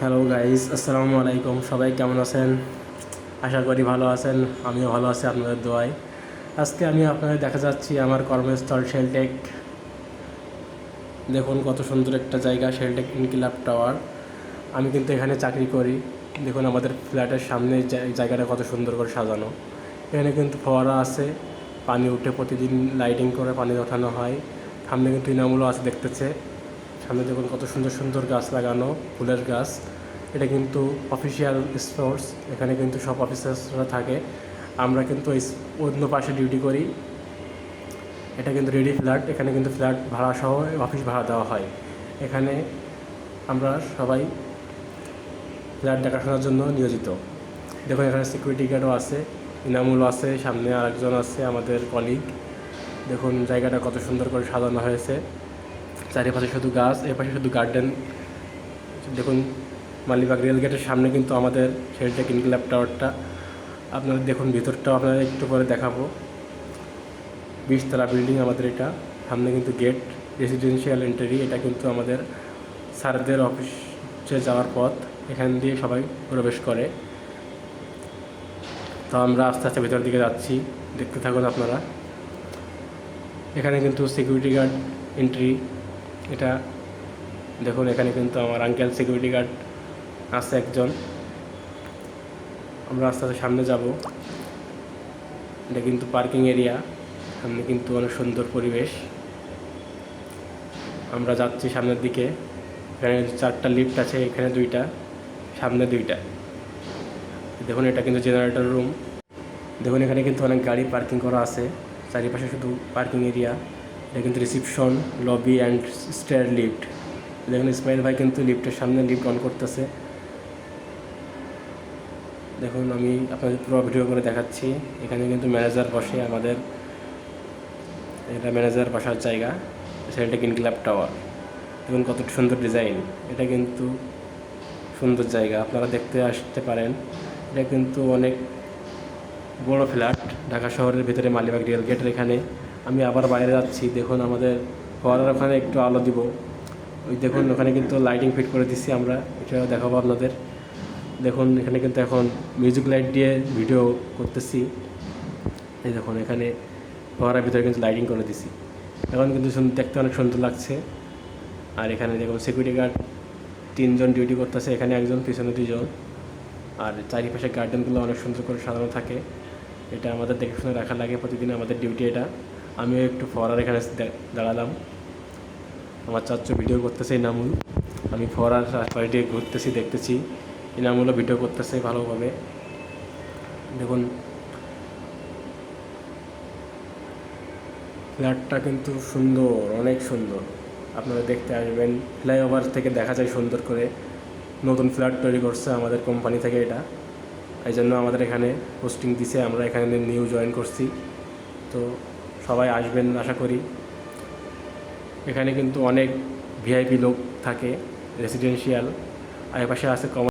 Hello guys আসসালামু আলাইকুম সবাই কেমন আছেন? আশা করি ভালো আছেন। আমিও ভালো আছি আপনাদের দোয়ায়। আজকে আমি আপনাদের দেখা যাচ্ছি আমার কর্মস্থল শেলটেক দেখুন, কত সুন্দর একটা জায়গা শেলটেক ইনকিলাব টাওয়ার আমি কিন্তু এখানে চাকরি করি। দেখুন, আমাদের ফ্ল্যাটের সামনে জায়গাটা কত সুন্দর করে সাজানো। এখানে কিন্তু ফোয়ারা আছে। পানি উঠে প্রতিদিন লাইটিং করে পানি ওঠানো হয়। সামনে কিন্তু ইনামুলও আছে দেখতেছে। সামনে দেখুন কত সুন্দর সুন্দর গাছ লাগানো, ফুলের গাছ। এটা কিন্তু অফিসিয়াল স্পোর্টস এখানে কিন্তু সব অফিসার্সরা থাকে। আমরা কিন্তু অন্য পাশে ডিউটি করি। এটা কিন্তু রেডি ফ্ল্যাট এখানে কিন্তু ফ্ল্যাট ভাড়া সহ অফিস ভাড়া দেওয়া হয়। এখানে আমরা সবাই ফ্ল্যাট দেখাশোনার জন্য নিয়োজিত। দেখুন, এখানে সিকিউরিটি গার্ডও আছে ইনামুল আছে, সামনে আরেকজন আছে, আমাদের কলিগ দেখুন, জায়গাটা কত সুন্দর করে সাজানো হয়েছে। চারিপাশে শুধু গাছ, এপাশে শুধু গার্ডেন দেখুন, মালিবাগ রেল গেটের সামনে কিন্তু আমাদের শেলটেক ইনক্লাব টাওয়ারটা আপনারা দেখুন, ভিতরটাও আপনারা একটু পরে দেখাবো। বিশতলা বিল্ডিং আমাদের এটা। সামনে কিন্তু গেট রেসিডেন্সিয়াল এন্ট্রি এটা কিন্তু আমাদের স্যারদের অফিসে যাওয়ার পথ। এখান দিয়ে সবাই প্রবেশ করে। তো আমরা আস্তে আস্তে ভেতর দিকে যাচ্ছি। দেখতে থাকুন আপনারা। এখানে কিন্তু সিকিউরিটি গার্ড এন্ট্রি এটা দেখুন, এখানে কিন্তু আমার আঙ্কেল সিকিউরিটি গার্ড আছে একজন। আমরা আস্তে আস্তে সামনে যাব। এটা কিন্তু পার্কিং এরিয়া সামনে কিন্তু অনেক সুন্দর পরিবেশ। আমরা যাচ্ছি সামনের দিকে। এখানে চারটা লিফট আছে, এখানে দুইটা, সামনে দুইটা। দেখুন, এটা কিন্তু জেনারেটর রুম দেখুন, এখানে কিন্তু অনেক গাড়ি পার্কিং করা আছে। চারিপাশে শুধু পার্কিং এরিয়া এটা কিন্তু reception lobby and stair lift দেখুন ইসমাইল ভাই কিন্তু লিফটের সামনে লিফট অন করতেছে। দেখুন, আমি আপনাদের পুরো ভিডিও করে দেখাচ্ছি। এখানে কিন্তু ম্যানেজার বসে আমাদের, এটা ম্যানেজার বসার জায়গা। সেটা ইনক্লাব টাওয়ার দেখুন কত সুন্দর ডিজাইন এটা কিন্তু সুন্দর জায়গা। আপনারা দেখতে আসতে পারেন। এটা কিন্তু অনেক বড় ফ্ল্যাট ঢাকা শহরের ভিতরে মালিবাগ রিয়েল গেটের এখানে। আমি আবার বাইরে যাচ্ছি, দেখুন আমাদের ফোয়ারার ওখানে একটু আলো দিব। ওই দেখুন ওখানে কিন্তু লাইটিং ফিট করে দিচ্ছি আমরা এটা দেখাবো আপনাদের। দেখুন এখানে কিন্তু এখন মিউজিক লাইট দিয়ে ভিডিও করতেছি। এই দেখুন এখানে ফোয়ারার ভিতরে কিন্তু লাইটিং করে দিছি। এখন কিন্তু দেখতে অনেক সুন্দর লাগছে। আর এখানে দেখুন সিকিউরিটি গার্ড তিনজন ডিউটি করতেছে, এখানে একজন, পিছনে দুজন আর চারিপাশে গার্ডেনগুলো অনেক সুন্দর করে সাজানো থাকে। এটা আমাদের দেখে রাখা লাগে, প্রতিদিন আমাদের ডিউটি এটা। আমিও একটু ফোয়ারার এখানে দাঁড়ালাম। আমার চাচ্চু ভিডিও করতেছে ইনামুল আমি ফোয়ারার বাড়িতে ঘুরতেছি, দেখতেছি। ইনামুলও ভিডিও করতেছে ভালোভাবে। দেখুন। ফ্ল্যাটটা কিন্তু সুন্দর, অনেক সুন্দর। আপনারা দেখতে আসবেন। ফ্লাইওভার থেকে দেখা যায় সুন্দর করে। নতুন ফ্ল্যাট তৈরি করছে আমাদের কোম্পানি থেকে এটা। এই জন্য আমাদের এখানে পোস্টিং দিছে, আমরা এখানে নিউ জয়েন করছি। তো সবাই আসবেন আশা করি। এখানে কিন্তু অনেক ভিআইপি লোক থাকে রেসিডেন্সিয়াল আর এপাশে আছে কম